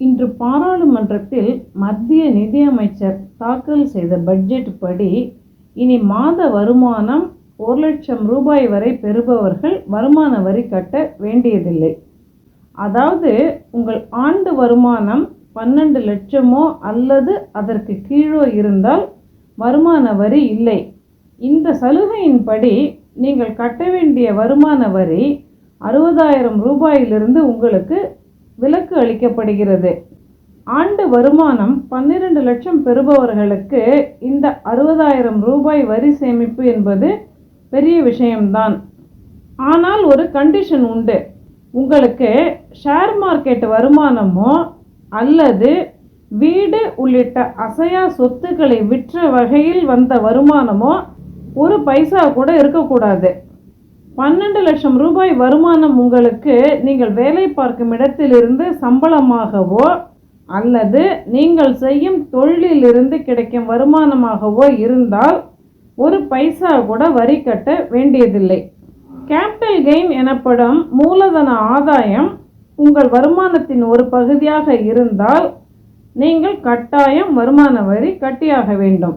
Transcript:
இன்று பாராளுமன்றத்தில் மத்திய நிதியமைச்சர் தாக்கல் செய்த பட்ஜெட் படி இனி மாத வருமானம் ஒரு லட்சம் ரூபாய் வரை பெறுபவர்கள் வருமான வரி கட்ட வேண்டியதில்லை. அதாவது உங்கள் ஆண்டு வருமானம் பன்னெண்டு லட்சமோ அல்லது அதற்கு கீழோ இருந்தால் வருமான வரி இல்லை. இந்த சலுகையின்படி நீங்கள் கட்ட வேண்டிய வருமான வரி அறுபதாயிரம் ரூபாயிலிருந்து உங்களுக்கு விலக்கு அளிக்கப்படுகிறது. ஆண்டு வருமானம் பன்னிரண்டு லட்சம் பெறுபவர்களுக்கு இந்த அறுபதாயிரம் ரூபாய் வரி சேமிப்பு என்பது பெரிய விஷயம்தான். ஆனால் ஒரு கண்டிஷன் உண்டு. உங்களுக்கு ஷேர் மார்க்கெட் வருமானமோ அல்லது வீடு உள்ளிட்ட அசையா சொத்துக்களை விற்ற வகையில் வந்த வருமானமோ ஒரு பைசா கூட இருக்கக்கூடாது. பன்னெண்டு லட்சம் ரூபாய் வருமானம் உங்களுக்கு நீங்கள் வேலை பார்க்கும் இடத்திலிருந்து சம்பளமாகவோ அல்லது நீங்கள் செய்யும் தொழிலிலிருந்து கிடைக்கும் வருமானமாகவோ இருந்தால் ஒரு பைசா கூட வரி கட்ட வேண்டியதில்லை. கேபிட்டல் கெயின் எனப்படும் மூலதன ஆதாயம் உங்கள் வருமானத்தின் ஒரு பகுதியாக இருந்தால் நீங்கள் கட்டாயம் வருமான வரி கட்டியாக வேண்டும்.